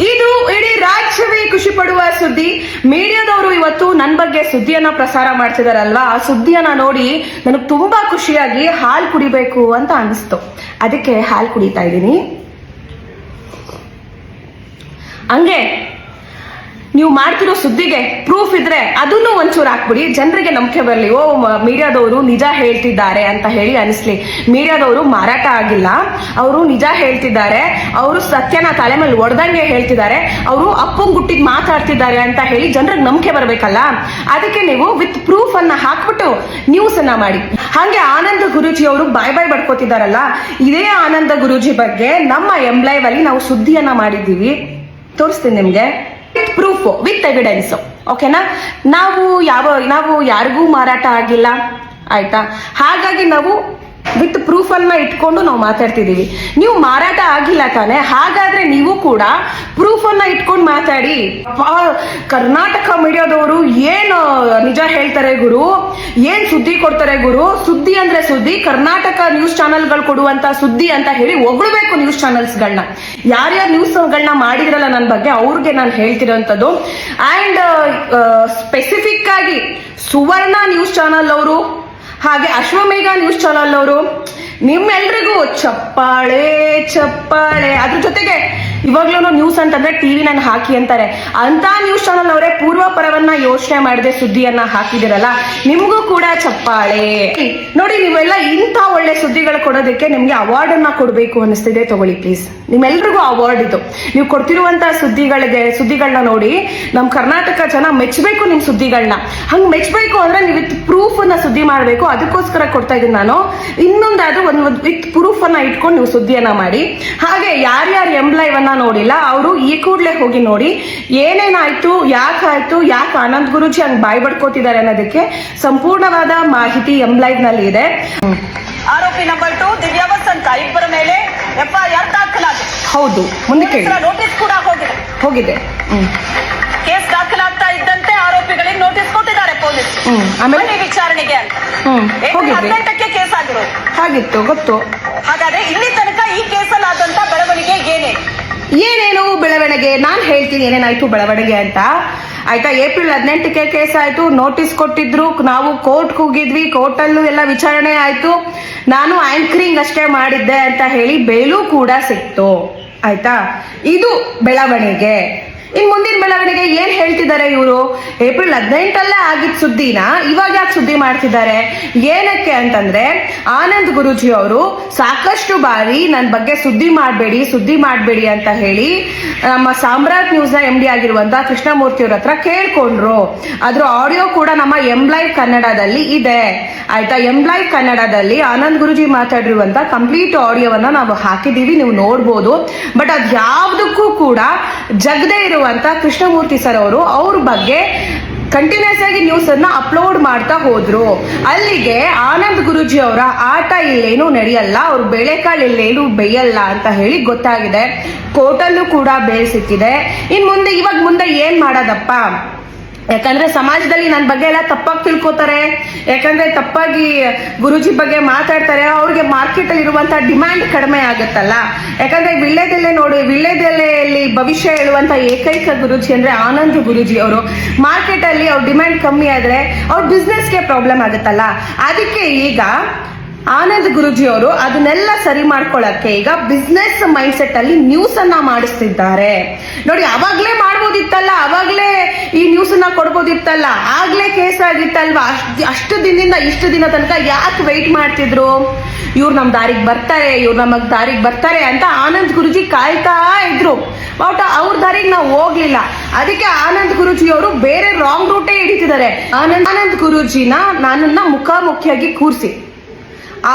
ಇದು ಇಡೀ ರಾಜ್ಯವೇ ಖುಷಿ ಪಡುವ ಸುದ್ದಿ. ಮೀಡಿಯಾದವರು ಇವತ್ತು ನನ್ನ ಬಗ್ಗೆ ಸುದ್ದಿಯನ್ನ ಪ್ರಸಾರ ಮಾಡ್ತಿದಾರಲ್ವಾ? ಆ ಸುದ್ದಿಯನ್ನ ನೋಡಿ ನನಗೆ ತುಂಬಾ ಖುಷಿಯಾಗಿ ಹಾಲು ಕುಡಿಬೇಕು ಅಂತ ಅನಿಸ್ತು. ಅದಕ್ಕೆ ಹಾಲು ಕುಡಿತಾ ಇದ್ದೀನಿ. ಹಂಗೆ ನೀವು ಮಾಡ್ತಿರೋ ಸುದ್ದಿಗೆ ಪ್ರೂಫ್ ಇದ್ರೆ ಅದನ್ನು ಒಂಚೂರು ಹಾಕ್ಬಿಡಿ. ಜನರಿಗೆ ನಂಬಿಕೆ ಬರಲಿ. ಓ ಮೀಡಿಯಾದವರು ನಿಜ ಹೇಳ್ತಿದ್ದಾರೆ ಅಂತ ಹೇಳಿ ಅನಿಸ್ಲಿ. ಮೀಡಿಯಾದವರು ಮಾರಾಟ ಆಗಿಲ್ಲ. ಅವರು ನಿಜ ಹೇಳ್ತಿದ್ದಾರೆ. ಅವರು ಸತ್ಯನ ತಲೆ ಮೇಲೆ ಒಡೆದಂಗೆ ಹೇಳ್ತಿದ್ದಾರೆ. ಅವರು ಅಪ್ಪಂಗ್ ಗುಟ್ಟಿಗೆ ಮಾತಾಡ್ತಿದ್ದಾರೆ ಅಂತ ಹೇಳಿ ಜನರಿಗೆ ನಂಬಿಕೆ ಬರಬೇಕಲ್ಲ? ಅದಕ್ಕೆ ನೀವು ವಿತ್ ಪ್ರೂಫ್ ಅನ್ನ ಹಾಕ್ಬಿಟ್ಟು ನ್ಯೂಸ್ ಅನ್ನ ಮಾಡಿ. ಹಾಗೆ ಆನಂದ ಗುರುಜಿ ಅವರು ಬಾಯ್ ಬಾಯ್ ಬಡ್ಕೋತಿದಾರಲ್ಲ ಇದೇ ಆನಂದ ಗುರುಜಿ ಬಗ್ಗೆ ನಮ್ಮ ಎಂಬ್ಲೈವ್ ಅಲ್ಲಿ ನಾವು ಸುದ್ದಿಯನ್ನ ಮಾಡಿದ್ದೀವಿ. ತೋರಿಸ್ತೀನಿ ನಿಮ್ಗೆ. ಪ್ರೂಫ್ ವಿತ್ ಎವಿಡೆನ್ಸ್ ಓಕೆನಾ ನಾವು ಯಾವ ನಾವು ಯಾರಿಗೂ ಮಾರಾಟ ಆಗಿಲ್ಲ. ಆಯ್ತಾ? ಹಾಗಾಗಿ ನಾವು ವಿತ್ ಪ್ರೂಫ್ ಅನ್ನ ಇಟ್ಕೊಂಡು ನಾವು ಮಾತಾಡ್ತಿದ್ದೀವಿ ನೀವು ಮಾರಾಟ ಆಗಿಲ್ಲ ತಾನೆ, ಹಾಗಾದ್ರೆ ನೀವು ಕೂಡ ಪ್ರೂಫ್ ಅನ್ನ ಇಟ್ಕೊಂಡು ಮಾತಾಡಿ. ಕರ್ನಾಟಕ ಮೀಡಿಯಾದವರು ಏನು ನಿಜ ಹೇಳ್ತಾರೆ ಗುರು? ಏನ್ ಸುದ್ದಿ ಕೊಡ್ತಾರೆ ಗುರು? ಸುದ್ದಿ ಅಂದ್ರೆ ಸುದ್ದಿ, ಕರ್ನಾಟಕ ನ್ಯೂಸ್ ಚಾನೆಲ್ಗಳು ಕೊಡುವಂತ ಸುದ್ದಿ ಅಂತ ಹೇಳಿ ಒಗಳಬೇಕು ನ್ಯೂಸ್ ಚಾನೆಲ್ಸ್ಗಳನ್ನ ಯಾರ್ಯಾರು ನ್ಯೂಸ್ಗಳನ್ನ ಮಾಡಿದ್ರಲ್ಲ ನನ್ನ ಬಗ್ಗೆ, ಅವ್ರಿಗೆ ನಾನು ಹೇಳ್ತಿರೋಂಥದ್ದು. ಅಂಡ್ ಸ್ಪೆಸಿಫಿಕ್ ಆಗಿ ಸುವರ್ಣ ನ್ಯೂಸ್ ಚಾನಲ್ ಅವರು ಹಾಗೆ ಅಶ್ವಮೇಘ ನ್ಯೂಸ್ ಚಾನಲ್ ಅವರು ನಿಮ್ಮೆಲ್ರಿಗೂ ಚಪ್ಪಾಳೆ ಚಪ್ಪಾಳೆ. ಅದ್ರ ಜೊತೆಗೆ ಇವಾಗ್ಲೂ ನ್ಯೂಸ್ ಅಂತಂದ್ರೆ ಟಿವಿ ನಾನು ಹಾಕಿ ಅಂತಾರೆ. ಅಂತ ನ್ಯೂಸ್ ಚಾನಲ್ ಅವರೇ ಪೂರ್ವ ಪರವನ್ನ ಯೋಚನೆ ಮಾಡದೆ ಸುದ್ದಿಯನ್ನ ಹಾಕಿದಿರಲ್ಲ. ನಿಮ್ಗೂ ಕೂಡ ಚಪ್ಪಾಳೆ. ನೋಡಿ, ನೀವೆಲ್ಲ ಇಂಥ ಒಳ್ಳೆ ಸುದ್ದಿಗಳು ಕೊಡೋದಕ್ಕೆ ನಿಮ್ಗೆ ಅವಾರ್ಡ್ ಅನ್ನ ಕೊಡಬೇಕು ಅನಿಸ್ತಿದೆ ತಗೊಳ್ಳಿ ಪ್ಲೀಸ್ ನಿಮ್ಮೆಲ್ರಿಗೂ ಅವಾರ್ಡ್ ಇದು. ನೀವು ಕೊಡ್ತಿರುವಂತ ಸುದ್ದಿಗಳಿಗೆ ಸುದ್ದಿಗಳನ್ನ ನೋಡಿ, ನಮ್ ಕರ್ನಾಟಕ ಜನ ಮೆಚ್ಚಬೇಕು ನಿಮ್ ಸುದ್ದಿಗಳನ್ನ ಹಂಗ್ ಮೆಚ್ಚಬೇಕು ಅಂದ್ರೆ ನೀವು ವಿತ್ ಪ್ರೂಫ್ ಅನ್ನ ಸುದ್ದಿ ಮಾಡಬೇಕು. ಅದಕ್ಕೋಸ್ಕರ ಕೊಡ್ತಾ ಇದ್ದೀನಿ ನಾನು. ಇನ್ನೊಂದಾದ್ರೂ ಒಂದು ವಿತ್ ಪ್ರೂಫ್ ಅನ್ನ ಇಟ್ಕೊಂಡು ನೀವು ಸುದ್ದಿಯನ್ನ ಮಾಡಿ. ಹಾಗೆ ಯಾರ್ಯಾರು ಎಂಬ್ಲೈವ್ ಅನ್ನ ನೋಡಿಲ್ಲ. ಅವರು ಈ ಕೂಡಲೇ ಹೋಗಿ ನೋಡಿ ಏನೇನಾಯ್ತು ಯಾಕಾಯ್ತು ಯಾಕೆ ಆನಂದ್ ಗುರುಜಿ ಹಂಗ್ ಬಾಯ್ ಬಡ್ಕೋತಿದ್ದಾರೆ ಅನ್ನೋದಕ್ಕೆ ಸಂಪೂರ್ಣವಾದ ಮಾಹಿತಿ ಎಂಬ್ಲೈವ್ನಲ್ಲಿ ಇದೆ. ಆರೋಪಿ ನಂಬರ್ ಟು ದಿವ್ಯಾ ವಸಂತ ಇಬ್ಬರ ಮೇಲೆ ಎಫ್ಐಆರ್ ದಾಖಲಾಗಿದೆ. ಹೌದು ಮುಂದಕ್ಕೆ ಕೇಳಿ. ನೋಟಿಸ್ ಕೂಡ ಹೋಗಿದೆ. ಹೋಗಿದೆ. ಕೇಸ್ ದಾಖಲಾಗ್ತಾ ಇದ್ದಂತೆ ಆರೋಪಿಗಳಿಗೆ ನೋಟಿಸ್ ಕೊಟ್ಟಿದ್ದಾರೆ ಪೊಲೀಸ್. ಆಮೇಲೆ? ವಿಚಾರಣೆಗೆ ಹದಿನೆಂಟಕ್ಕೆ ಕೇಸ್ ಆಗಿರೋದು. ಹಾಗಿತ್ತು ಗೊತ್ತು. ಹಾಗಾದ್ರೆ ಇಲ್ಲಿ ತನಕ ಈ ಕೇಸಲ್ಲಿ ಆದಂತ ಬೆಳವಣಿಗೆ ಏನೇ ಏನೇನು ಬೆಳವಣಿಗೆ? ನಾನು ಹೇಳ್ತೀನಿ ಏನೇನಾಯ್ತು ಬೆಳವಣಿಗೆ ಅಂತ. ಆಯ್ತಾ? ಏಪ್ರಿಲ್ ಹದಿನೆಂಟಕ್ಕೆ ಕೇಸ್ ಆಯ್ತು. ನೋಟಿಸ್ ಕೊಟ್ಟಿದ್ರು. ನಾವು ಕೋರ್ಟ್ ಹೋಗಿದ್ವಿ. ಕೋರ್ಟ್ ಅಲ್ಲೂ ಎಲ್ಲ ವಿಚಾರಣೆ ಆಯ್ತು. ನಾನು ಆಂಕರಿಂಗ್ ಅಷ್ಟೇ ಮಾಡಿದ್ದೆ ಅಂತ ಹೇಳಿ ಬೇಲು ಕೂಡ ಸಿಕ್ತು. ಆಯ್ತಾ? ಇದು ಬೆಳವಣಿಗೆ. ಇನ್ ಮುಂದಿನ ಬೆಳವಣಿಗೆ ಏನ್ ಹೇಳ್ತಿದ್ದಾರೆ ಇವರು? ಏಪ್ರಿಲ್ ಹದಿನೆಂಟಲ್ಲೇ ಆಗಿದ್ದ ಸುದ್ದಿನ ಇವಾಗ ಯಾಕೆ ಸುದ್ದಿ ಮಾಡ್ತಿದ್ದಾರೆ? ಏನಕ್ಕೆ ಅಂತಂದ್ರೆ, ಆನಂದ್ ಗುರುಜಿ ಅವರು ಸಾಕಷ್ಟು ಬಾರಿ ನನ್ನ ಬಗ್ಗೆ ಸುದ್ದಿ ಮಾಡಬೇಡಿ ಸುದ್ದಿ ಮಾಡಬೇಡಿ ಅಂತ ಹೇಳಿ, ನಮ್ಮ ಸಾಮ್ರಾಟ್ ನ್ಯೂಸ್ನ ಎಂ ಡಿ ಆಗಿರುವಂತ ಕೃಷ್ಣಮೂರ್ತಿ ಅವ್ರ ಹತ್ರ ಕೇಳ್ಕೊಂಡ್ರು. ಅದ್ರ ಆಡಿಯೋ ಕೂಡ ನಮ್ಮ ಎಂ ಲೈವ್ ಕನ್ನಡದಲ್ಲಿ ಇದೆ. ಆಯ್ತಾ? ಎಂ ಲೈವ್ ಕನ್ನಡದಲ್ಲಿ ಆನಂದ್ ಗುರುಜಿ ಮಾತಾಡಿರುವಂತ ಕಂಪ್ಲೀಟ್ ಆಡಿಯೋವನ್ನ ನಾವು ಹಾಕಿದೀವಿ ನೀವು ನೋಡ್ಬೋದು. ಬಟ್ ಅದ್ ಯಾವ್ದಕ್ಕೂ ಕೂಡ ಜಗದೇ ಇರುವಂತ ಕೃಷ್ಣಮೂರ್ತಿ ಸರ್ ಅವರು ಅವ್ರ ಬಗ್ಗೆ ಕಂಟಿನ್ಯೂಸ್ ಆಗಿ ನ್ಯೂಸ್ ಅನ್ನ ಅಪ್ಲೋಡ್ ಮಾಡ್ತಾ ಹೋದ್ರು. ಅಲ್ಲಿಗೆ ಆನಂದ್ ಗುರುಜಿ ಅವರ ಆಟ ಇಲ್ಲೇನು ನಡೆಯಲ್ಲ, ಅವ್ರ ಬೆಳೆಕಾಳು ಇಲ್ಲೇನು ಬೇಯಲ್ಲ ಅಂತ ಹೇಳಿ ಗೊತ್ತಾಗಿದೆ. ಕೋರ್ಟಲ್ಲೂ ಕೂಡ ಬೇಲ್ ಸಿಕ್ಕಿದೆ ಇನ್ ಮುಂದೆ, ಇವಾಗ ಮುಂದೆ ಏನ್ ಮಾಡೋದಪ್ಪ? ಯಾಕಂದ್ರೆ ಸಮಾಜದಲ್ಲಿ ನನ್ನ ಬಗ್ಗೆ ಎಲ್ಲ ತಪ್ಪಾಗಿ ತಿಳ್ಕೊತಾರೆ. ಯಾಕಂದ್ರೆ ತಪ್ಪಾಗಿ ಗುರುಜಿ ಬಗ್ಗೆ ಮಾತಾಡ್ತಾರೆ, ಅವ್ರಿಗೆ ಮಾರ್ಕೆಟ್ ಅಲ್ಲಿ ಇರುವಂತ ಡಿಮ್ಯಾಂಡ್ ಕಡಿಮೆ ಆಗುತ್ತಲ್ಲ. ಯಾಕಂದ್ರೆ ವಿಳ್ಳೆದೆಲೆ ನೋಡಿ ವಿಳ್ಳೆದೆಲೆಯಲ್ಲಿ ಭವಿಷ್ಯ ಹೇಳುವಂತ ಏಕೈಕ ಗುರುಜಿ ಅಂದ್ರೆ ಆನಂದ್ ಗುರುಜಿ ಅವರು. ಮಾರ್ಕೆಟ್ ಅಲ್ಲಿ ಅವ್ರ ಡಿಮ್ಯಾಂಡ್ ಕಮ್ಮಿ ಆದ್ರೆ ಅವ್ರ ಬಿಸ್ನೆಸ್ಗೆ ಪ್ರಾಬ್ಲಮ್ ಆಗುತ್ತಲ್ಲ. ಅದಕ್ಕೆ ಈಗ ಆನಂದ್ ಗುರುಜಿ ಅವರು ಅದನ್ನೆಲ್ಲ ಸರಿ ಮಾಡ್ಕೊಳ್ಳಕ್ಕೆ ಈಗ ಬಿಸ್ನೆಸ್ ಮೈಂಡ್ ಸೆಟ್ ಅಲ್ಲಿ ನ್ಯೂಸ್ ಅನ್ನ ಮಾಡಿಸ್ತಿದ್ದಾರೆ. ನೋಡಿ, ಅವಾಗ್ಲೇ ಮಾಡ್ಬೋದಿತ್ತಲ್ಲ, ಅವಾಗ್ಲೇ ಈ ನ್ಯೂಸ್ ಅನ್ನ ಕೊಡ್ಬೋದಿತ್ತಲ್ಲ? ಆಗ್ಲೇ ಕೇಸ್ ಆಗಿತ್ತಲ್ವಾ ಅಷ್ಟ್ ಅಷ್ಟು ದಿನದಿಂದ ಇಷ್ಟು ದಿನ ತನಕ ಯಾಕೆ ವೆಯ್ಟ್ ಮಾಡ್ತಿದ್ರು? ಇವ್ರು ನಮ್ ದಾರಿಗೆ ಬರ್ತಾರೆ, ಇವ್ರು ನಮಗ್ ದಾರಿಗೆ ಬರ್ತಾರೆ ಅಂತ ಆನಂದ್ ಗುರುಜಿ ಕಾಯ್ತಾ ಇದ್ರು. ಬಟ್ ಅವ್ರ ದಾರಿಗೆ ನಾವು ಹೋಗ್ಲಿಲ್ಲ. ಅದಕ್ಕೆ ಆನಂದ್ ಗುರುಜಿ ಅವರು ಬೇರೆ ರಾಂಗ್ ರೂಟೇ ಹಿಡಿತಿದ್ದಾರೆ. ಆನಂದ್ ಆನಂದ್ ಗುರುಜಿನ ನನ್ನನ್ನ ಮುಖಾಮುಖಿಯಾಗಿ ಕೂರಿಸಿ.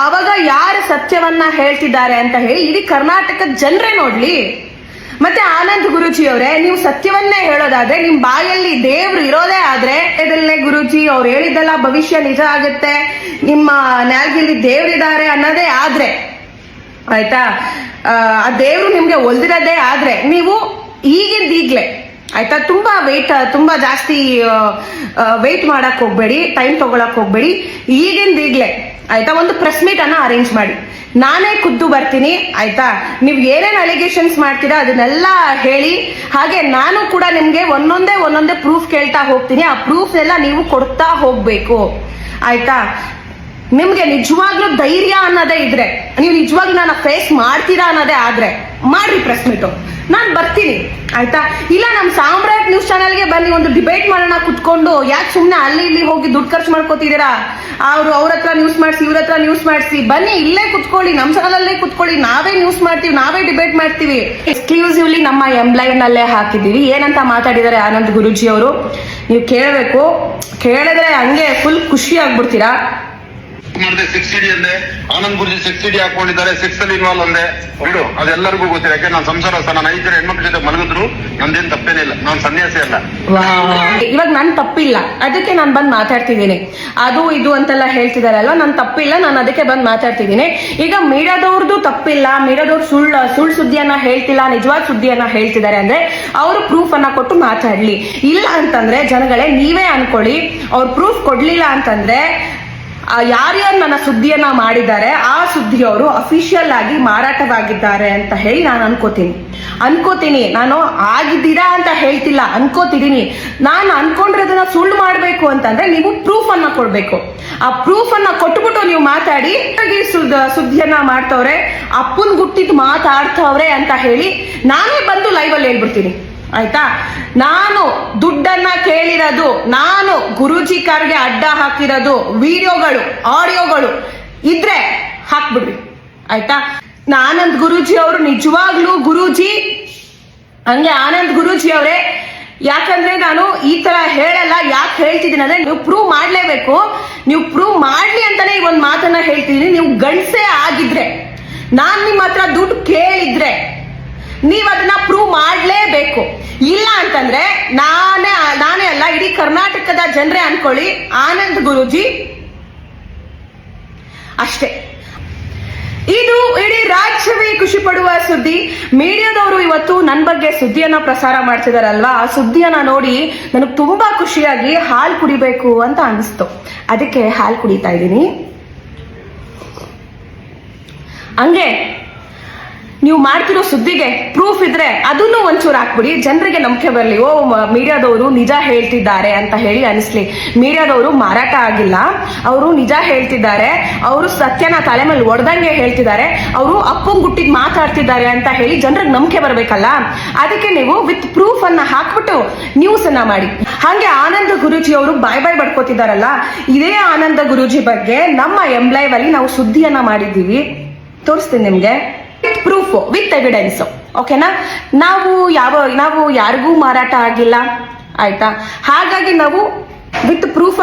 ಆವಾಗ ಯಾರು ಸತ್ಯವನ್ನ ಹೇಳ್ತಿದ್ದಾರೆ ಅಂತ ಹೇಳಿ ಇಡೀ ಕರ್ನಾಟಕದ ಜನರೇ ನೋಡ್ಲಿ. ಮತ್ತೆ ಆನಂದ್ ಗುರುಜಿ ಅವರೇ ನೀವು ಸತ್ಯವನ್ನೇ ಹೇಳೋದಾದ್ರೆ ನಿಮ್ ಬಾಯಲ್ಲಿ ದೇವ್ರು ಇರೋದೇ ಆದ್ರೆ ಇದಲ್ಲೇ ಗುರುಜಿ ಅವ್ರು ಹೇಳಿದ್ದೆಲ್ಲ ಭವಿಷ್ಯ ನಿಜ ಆಗುತ್ತೆ. ನಿಮ್ಮ ನ್ಯಾಲ್ಗಿಲ್ಲಿ ದೇವ್ರಿದ್ದಾರೆ ಅನ್ನೋದೇ ಆದ್ರೆ. ಆಯ್ತಾ? ಆ, ದೇವ್ರು ನಿಮ್ಗೆ ಒಲ್ದಿರೋದೇ ಆದ್ರೆ ನೀವು ಈಗಿಂದ ಈಗ್ಲೆ ಆಯ್ತಾ? ತುಂಬಾ ವೆಯ್ಟ್ ತುಂಬಾ ಜಾಸ್ತಿ ವೆಯ್ಟ್ ಮಾಡಕ್ ಹೋಗ್ಬೇಡಿ ಟೈಮ್ ತಗೊಳಕ್ ಹೋಗ್ಬೇಡಿ. ಈಗಿಂದ ಈಗ್ಲೇ ಆಯ್ತಾ? ಒಂದು ಪ್ರೆಸ್ ಮೀಟ್ ಅನ್ನ ಅರೇಂಜ್ ಮಾಡಿ. ನಾನೇ ಖುದ್ದು ಬರ್ತೀನಿ, ಆಯ್ತಾ? ನೀವು ಏನೇನು ಅಲಿಗೇಷನ್ಸ್ ಮಾಡ್ತೀರಾ ಅದನ್ನೆಲ್ಲ ಹೇಳಿ, ಹಾಗೆ ನಾನು ಕೂಡ ನಿಮ್ಗೆ ಒಂದೊಂದೇ ಒಂದೊಂದೇ ಪ್ರೂಫ್ ಕೇಳ್ತಾ ಹೋಗ್ತೀನಿ. ಆ ಪ್ರೂಫ್ ಎಲ್ಲ ನೀವು ಕೊಡ್ತಾ ಹೋಗ್ಬೇಕು. ಆಯ್ತಾ? ನಿಮ್ಗೆ ನಿಜವಾಗ್ಲೂ ಧೈರ್ಯ ಅನ್ನೋದೇ ಇದ್ರೆ, ನೀವು ನಿಜವಾಗ್ಲೂ ನಾನು ಫೇಸ್ ಮಾಡ್ತೀರಾ ಅನ್ನೋದೇ ಆದ್ರೆ, ಮಾಡ್ರಿ ಪ್ರೆಸ್ ಮೀಟು ನಾನ್ ಬರ್ತೀನಿ, ಆಯ್ತಾ? ಇಲ್ಲ ನಮ್ಮ ಸಾಮ್ರಾಟ್ ನ್ಯೂಸ್ ಚಾನೆಲ್ಗೆ ಬನ್ನಿ, ಒಂದು ಡಿಬೇಟ್ ಮಾಡೋಣ ಕುತ್ಕೊಂಡು. ಯಾಕೆ ಸುಮ್ಮನೆ ಅಲ್ಲಿ ಇಲ್ಲಿ ಹೋಗಿ ದುಡ್ಡು ಖರ್ಚು ಮಾಡ್ಕೋತಿದ್ದೀರಾ? ಅವರು ಅವ್ರ ಹತ್ರ ನ್ಯೂಸ್ ಮಾಡಿಸಿ, ಇವ್ರ ಹತ್ರ ನ್ಯೂಸ್ ಮಾಡಿಸಿ. ಬನ್ನಿ, ಇಲ್ಲೇ ಕುತ್ಕೊಳ್ಳಿ ನಮ್ಮ ಚಾನಲಲ್ಲೇ ಕುತ್ಕೊಳ್ಳಿ. ನಾವೇ ನ್ಯೂಸ್ ಮಾಡ್ತೀವಿ, ನಾವೇ ಡಿಬೇಟ್ ಮಾಡ್ತೀವಿ. ಎಕ್ಸ್ಕ್ಲೂಸಿವ್ಲಿ ನಮ್ಮ ಎಂಪ್ಲಾಯ್ನಲ್ಲೇ ಹಾಕಿದ್ದೀವಿ. ಏನಂತ ಮಾತಾಡಿದ್ದಾರೆ ಆನಂದ್ ಗುರುಜಿ ಅವರು ನೀವು ಕೇಳಬೇಕು. ಕೇಳಿದ್ರೆ ಹಂಗೆ ಫುಲ್ ಖುಷಿ ಆಗ್ಬಿಡ್ತೀರಾ? ಮಾಡಿದೆ ಸಿಕ್ಸ್ ಸಿಡಿ ಅಂದೆ. ಆನಂದ್ ಗುರುಜಿ ಸಿಕ್ಸ್ ಸಿಡಿ ಹಾಕೊಂಡಿದ್ದಾರೆ ಸಿಕ್ಸ್ ಅಲ್ಲಿ ಇನ್ವಾಲ್ವ್ ಅಂದೆ. ಬಿಡು ಅದೆಲ್ಲರಿಗೂ ಗೊತ್ತಿಲ್ಲ ಯಾಕೆ, ನಾನು ಸಂಸಾರಸ್ಥ ನಾನು ಐದು ಜನ ಹೆಣ್ಮಕ್ಳ ಜೊತೆ ಮಲಗಿದ್ರು, ನಂದೇನ್ ತಪ್ಪೇನಿಲ್ಲ ನಾನು ಸನ್ಯಾಸಿ ಅಲ್ಲ. ಇವಾಗ ನನ್ ತಪ್ಪಿಲ್ಲ. ಅದಕ್ಕೆ ನಾನು ಬಂದ್ ಮಾತಾಡ್ತಿದ್ದೀನಿ. ಅದು ಇದು ಅಂತೆಲ್ಲ ಹೇಳ್ತಿದಾರಲ್ವ ನನ್ ತಪ್ಪಿಲ್ಲ, ನಾನು ಅದಕ್ಕೆ ಬಂದ್ ಮಾತಾಡ್ತಿದ್ದೀನಿ. ಈಗ ಮೀಡಾದವ್ರದ್ದು ತಪ್ಪಿಲ್ಲ. ಮೀಡಿಯಾದವ್ರು ಸುಳ್ಳು ಸುಳ್ಳು ಸುದ್ದಿಯನ್ನ ಹೇಳ್ತಿಲ್ಲ, ನಿಜವಾದ ಸುದ್ದಿಯನ್ನ ಹೇಳ್ತಿದ್ದಾರೆ ಅಂದ್ರೆ ಅವರು ಪ್ರೂಫ್ ಅನ್ನ ಕೊಟ್ಟು ಮಾತಾಡ್ಲಿ. ಇಲ್ಲ ಅಂತಂದ್ರೆ, ಜನಗಳೇ, ನೀವೇ ಅನ್ಕೊಳ್ಳಿ. ಅವ್ರು ಪ್ರೂಫ್ ಕೊಡ್ಲಿಲ್ಲ ಅಂತಂದ್ರೆ ಯಾರ್ಯಾರು ನನ್ನ ಸುದ್ದಿಯನ್ನ ಮಾಡಿದ್ದಾರೆ, ಆ ಸುದ್ದಿಯವರು ಅಫಿಷಿಯಲ್ ಆಗಿ ಮಾರಾಟವಾಗಿದ್ದಾರೆ ಅಂತ ಹೇಳಿ ನಾನು ಅನ್ಕೋತೀನಿ. ಅನ್ಕೋತೀನಿ, ನಾನು ಆಗಿದ್ದೀರಾ ಅಂತ ಹೇಳ್ತಿಲ್ಲ, ಅನ್ಕೋತಿದೀನಿ. ನಾನು ಅನ್ಕೊಂಡಿರೋದನ್ನ ಸುಳ್ಳು ಮಾಡಬೇಕು ಅಂತಂದ್ರೆ ನೀವು ಪ್ರೂಫ್ ಅನ್ನ ಕೊಡ್ಬೇಕು. ಆ ಪ್ರೂಫ್ ಅನ್ನ ಕೊಟ್ಬಿಟ್ಟು ನೀವು ಮಾತಾಡಿ ಸುದ್ದಿಯನ್ನ ಮಾಡ್ತವ್ರೆ, ಅಪ್ಪನ್ ಗುಟ್ಟಿದ್ ಮಾತಾಡ್ತವ್ರೆ ಅಂತ ಹೇಳಿ ನಾನೇ ಬಂದು ಲೈವ್ ಅಲ್ಲಿ ಹೇಳ್ಬಿಡ್ತೀನಿ. ಆಯ್ತಾ? ನಾನು ದುಡ್ಡನ್ನ ಕೇಳಿರೋದು, ನಾನು ಗುರುಜಿ ಕಾರ್ಗೆ ಅಡ್ಡ ಹಾಕಿರೋದು ವಿಡಿಯೋಗಳು, ಆಡಿಯೋಗಳು ಇದ್ರೆ ಹಾಕ್ಬಿಡ್ರಿ. ಆಯ್ತಾ? ಆನಂದ್ ಗುರೂಜಿ ಅವರು ನಿಜವಾಗ್ಲೂ ಗುರೂಜಿ. ಹಂಗೆ ಆನಂದ್ ಗುರೂಜಿ ಅವರೇ, ಯಾಕಂದ್ರೆ ನಾನು ಈ ತರ ಹೇಳಲ್ಲ, ಯಾಕೆ ಹೇಳ್ತಿದ್ದೀನಿ ಅಂದ್ರೆ ನೀವು ಪ್ರೂವ್ ಮಾಡ್ಲೇಬೇಕು. ನೀವು ಪ್ರೂವ್ ಮಾಡ್ಲಿ ಅಂತಾನೆ ಈ ಒಂದು ಮಾತನ್ನ ಹೇಳ್ತಿದೀನಿ ನೀವು ಗಂಡ್ಸೇ ಆಗಿದ್ರೆ, ನಾನ್ ನಿಮ್ಮ ಹತ್ರ ದುಡ್ಡು ಕೇಳಿದ್ರೆ ನೀವ್ ಅದನ್ನ ಪ್ರೂವ್ ಮಾಡ್ಲೇಬೇಕು. ಇಲ್ಲ ಅಂತಂದ್ರೆ ನಾನೇ ನಾನೇ ಅಲ್ಲ, ಇಡೀ ಕರ್ನಾಟಕದ ಜನರೇ ಅನ್ಕೊಳ್ಳಿ, ಆನಂದ್ ಗುರುಜಿ. ಅಷ್ಟೇ. ಇದು ಇಡೀ ರಾಜ್ಯವೇ ಖುಷಿ ಪಡುವ ಸುದ್ದಿ. ಮೀಡಿಯಾದವರು ಇವತ್ತು ನನ್ನ ಬಗ್ಗೆ ಸುದ್ದಿಯನ್ನ ಪ್ರಸಾರ ಮಾಡ್ತಿದಾರಲ್ವಾ? ಆ ಸುದ್ದಿಯನ್ನ ನೋಡಿ ನನಗೆ ತುಂಬಾ ಖುಷಿಯಾಗಿ ಹಾಲು ಕುಡಿಬೇಕು ಅಂತ ಅನಿಸ್ತು. ಅದಕ್ಕೆ ಹಾಲು ಕುಡಿತಾ ಇದ್ದೀನಿ. ಹಂಗೆ ನೀವು ಮಾಡ್ತಿರೋ ಸುದ್ದಿಗೆ ಪ್ರೂಫ್ ಇದ್ರೆ ಅದನ್ನು ಒಂಚೂರು ಹಾಕ್ಬಿಡಿ. ಜನರಿಗೆ ನಂಬಿಕೆ ಬರಲಿ. ಓ ಮೀಡಿಯಾದವರು ನಿಜ ಹೇಳ್ತಿದ್ದಾರೆ ಅಂತ ಹೇಳಿ ಅನಿಸ್ಲಿ. ಮೀಡಿಯಾದವರು ಮಾರಾಟ ಆಗಿಲ್ಲ. ಅವರು ನಿಜ ಹೇಳ್ತಿದ್ದಾರೆ. ಅವರು ಸತ್ಯನ ತಲೆ ಮೇಲೆ ಒಡ್ದಂಗೆ ಹೇಳ್ತಿದ್ದಾರೆ. ಅವರು ಅಪ್ಪಂಗ್ ಗುಟ್ಟಿಗೆ ಮಾತಾಡ್ತಿದ್ದಾರೆ ಅಂತ ಹೇಳಿ ಜನರಿಗೆ ನಂಬಿಕೆ ಬರಬೇಕಲ್ಲ? ಅದಕ್ಕೆ ನೀವು ವಿತ್ ಪ್ರೂಫ್ ಅನ್ನ ಹಾಕ್ಬಿಟ್ಟು ನ್ಯೂಸ್ ಅನ್ನ ಮಾಡಿ. ಹಾಗೆ ಆನಂದ ಗುರುಜಿ ಅವರು ಬಾಯ್ ಬಾಯ್ ಬಡ್ಕೋತಿದ್ದಾರಲ್ಲ? ಇದೇ ಆನಂದ ಗುರುಜಿ ಬಗ್ಗೆ ನಮ್ಮ ಎಂಬ್ಲೈವ್ ಅಲ್ಲಿ ನಾವು ಸುದ್ದಿಯನ್ನ ಮಾಡಿದ್ದೀವಿ. ತೋರಿಸ್ತೀನಿ ನಿಮ್ಗೆ. ಪ್ರೂಫ್ ವಿತ್ ಎವಿಡೆನ್ಸ್ ಓಕೆನಾ ನಾವು ಯಾವ, ನಾವು ಯಾರಿಗೂ ಮಾರಾಟ ಆಗಿಲ್ಲ. ಆಯ್ತಾ? ಹಾಗಾಗಿ ನಾವು ವಿತ್ ಪ್ರೂಫ್